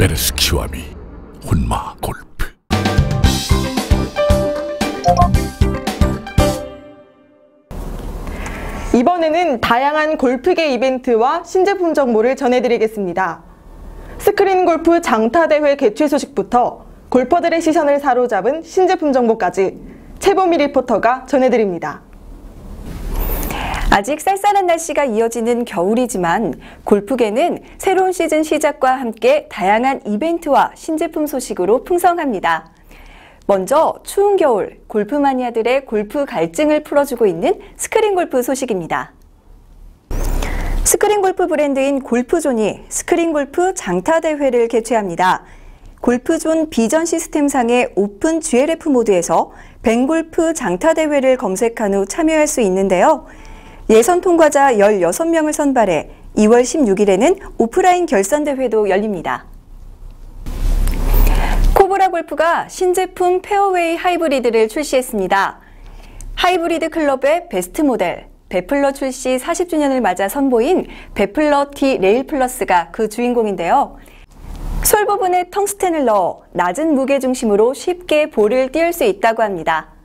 베르스키와미 혼마 골프 이번에는 다양한 골프계 이벤트와 신제품 정보를 전해드리겠습니다. 스크린 골프 장타대회 개최 소식부터 골퍼들의 시선을 사로잡은 신제품 정보까지 최보미 리포터가 전해드립니다. 아직 쌀쌀한 날씨가 이어지는 겨울이지만 골프계는 새로운 시즌 시작과 함께 다양한 이벤트와 신제품 소식으로 풍성합니다. 먼저 추운 겨울 골프 마니아들의 골프 갈증을 풀어주고 있는 스크린 골프 소식입니다. 스크린 골프 브랜드인 골프존이 스크린 골프 장타 대회를 개최합니다. 골프존 비전 시스템상의 오픈 GLF 모드에서 뱅골프 장타 대회를 검색한 후 참여할 수 있는데요. 예선 통과자 16명을 선발해 2월 16일에는 오프라인 결선 대회도 열립니다. 코브라 골프가 신제품 페어웨이 하이브리드를 출시했습니다. 하이브리드 클럽의 베스트 모델, 베플러 출시 40주년을 맞아 선보인 베플러 T 레일 플러스가 그 주인공인데요. 솔 부분에 텅스텐을 넣어 낮은 무게 중심으로 쉽게 볼을 띄울 수 있다고 합니다.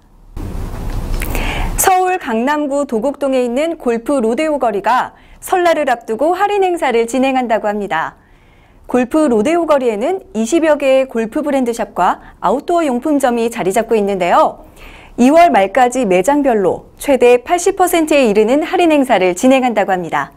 서울 강남구 도곡동에 있는 골프 로데오 거리가 설날을 앞두고 할인 행사를 진행한다고 합니다. 골프 로데오 거리에는 20여 개의 골프 브랜드샵과 아웃도어 용품점이 자리 잡고 있는데요. 2월 말까지 매장별로 최대 80%에 이르는 할인 행사를 진행한다고 합니다.